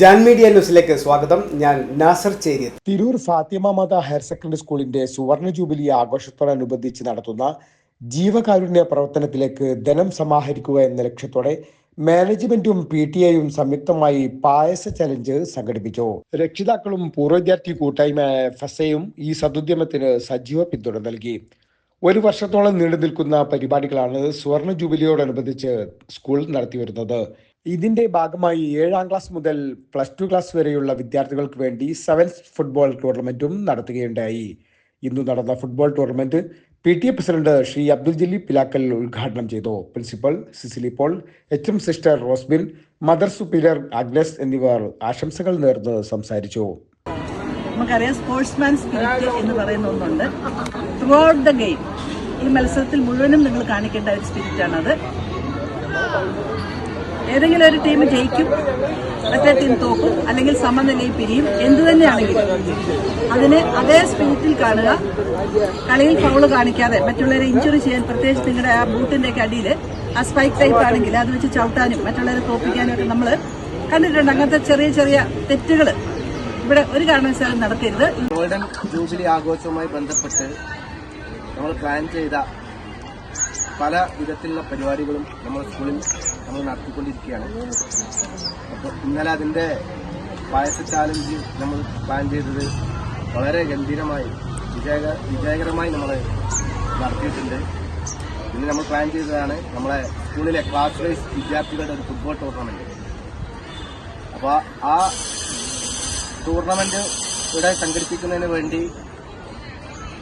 Jan media ന്യൂസിലേക്ക് സ്വാഗതം. ഞാൻ നാസർ ചേരിയത് തിരൂർ ഫാത്തിമ മാത ഹയർ സെക്കൻഡറി സ്കൂളിന്റെ സുവർണ ജൂബിലി ആഘോഷത്തോടനുബന്ധിച്ച് നടത്തുന്ന ജീവകാരുണ്യ പ്രവർത്തനത്തിലേക്ക് ധനം സമാഹരിക്കുക എന്ന ലക്ഷ്യത്തോടെ മാനേജ്മെന്റും പി ടി ഐയും സംയുക്തമായി പായസ ചലഞ്ച് സംഘടിപ്പിച്ചു. രക്ഷിതാക്കളും പൂർവ വിദ്യാർത്ഥി കൂട്ടായ്മയായ ഫസയും ഈ സതുദ്യമത്തിന് സജീവ പിന്തുണ നൽകി. ഒരു വർഷത്തോളം നീണ്ടു നിൽക്കുന്ന പരിപാടികളാണ് സുവർണ ജൂബിലിയോടനുബന്ധിച്ച് സ്കൂൾ നടത്തിവരുന്നത്. ഇതിന്റെ ഭാഗമായി ഏഴാം ക്ലാസ് മുതൽ പ്ലസ് ടു ക്ലാസ് വരെയുള്ള വിദ്യാർത്ഥികൾക്ക് വേണ്ടി സെവൻസ് ഫുട്ബോൾ ടൂർണമെന്റും നടത്തുകയുണ്ടായി. ഇന്നു നടന്ന football tournament P T A president Shri Abdul Jaleel Pilakkal ഉദ്ഘാടനം ചെയ്തു. Principal Cecily Paul H M sister Rosbin mother superior Agnes എന്നിവർ ആശംസകൾ നേർന്ന് സംസാരിച്ചു. നമുക്കറിയാം സ്പോർട്സ്മാൻ സ്പിരിറ്റ് എന്ന് പറയുന്ന ഒന്നുണ്ട്. ത്രൂ ഔട്ട് ദ ഗെയിം ഈ മത്സരത്തിൽ മുഴുവനും നിങ്ങൾ കാണിക്കേണ്ട ഒരു സ്പിരിറ്റാണത് ഏതെങ്കിലും ഒരു ടീം ജയിക്കും മറ്റേ ടീം തോക്കും അല്ലെങ്കിൽ സമനിലയിൽ പിരിയും എന്തു തന്നെയാണെങ്കിലും. അതിന് അതേ സ്പിരിറ്റിൽ കാണുക കളിയിൽ ഫൗൾ കാണിക്കാതെ മറ്റുള്ളവരെ ഇഞ്ചുറി ചെയ്യാൻ പ്രത്യേകിച്ച് നിങ്ങളുടെ ആ ബൂട്ടിന്റെയൊക്കെ അടിയിൽ ആ സ്പൈക്ക് ടൈപ്പ് ആണെങ്കിൽ അത് വെച്ച് ചവിട്ടാനും മറ്റുള്ളവരെ തോപ്പിക്കാനും ഒക്കെ നമ്മൾ കണ്ടിട്ടുണ്ട്. അങ്ങനത്തെ ചെറിയ ചെറിയ തെറ്റുകൾ ഇവിടെ ഒരു കാരണവശാലും നടത്തരുത്. ഗോൾഡൻ ജൂബിലി ആഘോഷവുമായി ബന്ധപ്പെട്ട് നമ്മൾ പ്ലാൻ ചെയ്ത പല വിധത്തിലുള്ള പരിപാടികളും നമ്മൾ സ്കൂളിൽ നമ്മൾ നടത്തിക്കൊണ്ടിരിക്കുകയാണ്. അപ്പോൾ ഇന്നലെ അതിന്റെ പായസ ചാലഞ്ച് നമ്മൾ പ്ലാൻ ചെയ്തത് വളരെ ഗംഭീരമായി വിജയക വിജയകരമായി നമ്മൾ നടത്തിയിട്ടുണ്ട്. ഇന്ന് നമ്മൾ പ്ലാൻ ചെയ്തതാണ് നമ്മളെ സ്കൂളിലെ ക്ലാസ് വൈസ് വിദ്യാർത്ഥികളുടെ ഒരു ഫുട്ബോൾ ടൂർണമെന്റ് അപ്പോൾ ആ ടൂർണമെന്റ് ഇവിടെ സംഘടിപ്പിക്കുന്നതിന് വേണ്ടി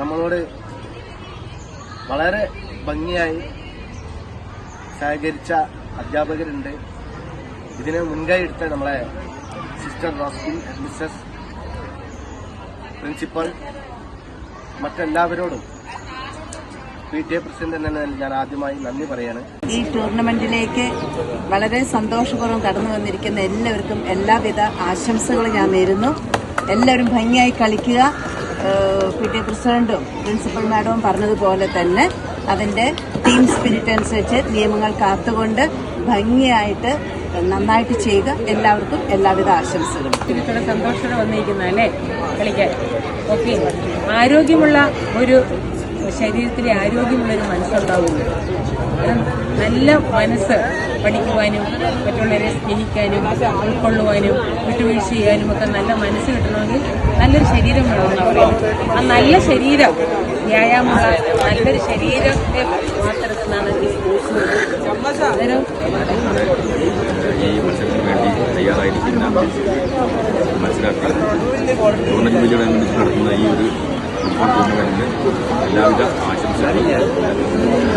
നമ്മളോട് വളരെ ഭംഗിയായി സഹകരിച്ച അധ്യാപകരുണ്ട്. ഇതിനെ മുൻകൈ എടുത്ത നമ്മളെ സിസ്റ്റർ റോസ്കിൻ മിസ്സസ് പ്രിൻസിപ്പൽ മറ്റെല്ലാവരോടും പി ടി എ പ്രസിഡന്റ് എന്ന ഞാൻ ആദ്യമായി നന്ദി പറയാണ്. ഈ ടൂർണമെന്റിലേക്ക് വളരെ സന്തോഷപൂർവം കടന്നു വന്നിരിക്കുന്ന എല്ലാവർക്കും എല്ലാവിധ ആശംസകളും ഞാൻ നേരുന്നു. എല്ലാവരും ഭംഗിയായി കളിക്കുക. പി ടി എ പ്രസിഡന്റും പ്രിൻസിപ്പൽ മാഡവും പറഞ്ഞതുപോലെ തന്നെ അതിന്റെ ടീം സ്പിരിറ്റ് അനുസരിച്ച് നിയമങ്ങൾ കാത്തുകൊണ്ട് ഭംഗിയായിട്ട് നന്നായിട്ട് ചെയ്യുക. എല്ലാവർക്കും എല്ലാവിധ ആശംസകളും. ഇത്ര സന്തോഷത്തോടെ വന്നിരിക്കുന്ന അല്ലേ? കളിക്കാൻ. ഓക്കെ. ആരോഗ്യമുള്ള ഒരു ശരീരത്തിലെ ആരോഗ്യമുള്ള ഒരു മനസ്സുണ്ടാവുള്ളൂ നല്ല മനസ്സ് പഠിക്കുവാനും മറ്റുള്ളവരെ സ്നേഹിക്കാനും ഉൾക്കൊള്ളുവാനും വിട്ടുവീഴ്ച ചെയ്യാനും ഒക്കെ നല്ല മനസ്സ് കിട്ടണമെങ്കിൽ നല്ലൊരു ശരീരം വേണമെന്നാണ് ആ നല്ല ശരീരം വ്യായാമമുള്ള നല്ലൊരു ശരീരത്തെ വാർത്തെടുക്കുന്നതാണ് ഈ സ്പോർട്സ് അന്നേരം ഈ മത്സരത്തിന് വേണ്ടി തയ്യാറായിരിക്കുന്ന മത്സരാർത്ഥികൾ ടൂർണമെന്റ് ജൂബിലിയോടനുബന്ധിച്ച് നടത്തുന്ന ഈ ഒരു ഫുട്ബോൾ ടൂർണമെന്റിന് എല്ലാവിധ ആശംസകളും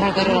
ऑर्डर करो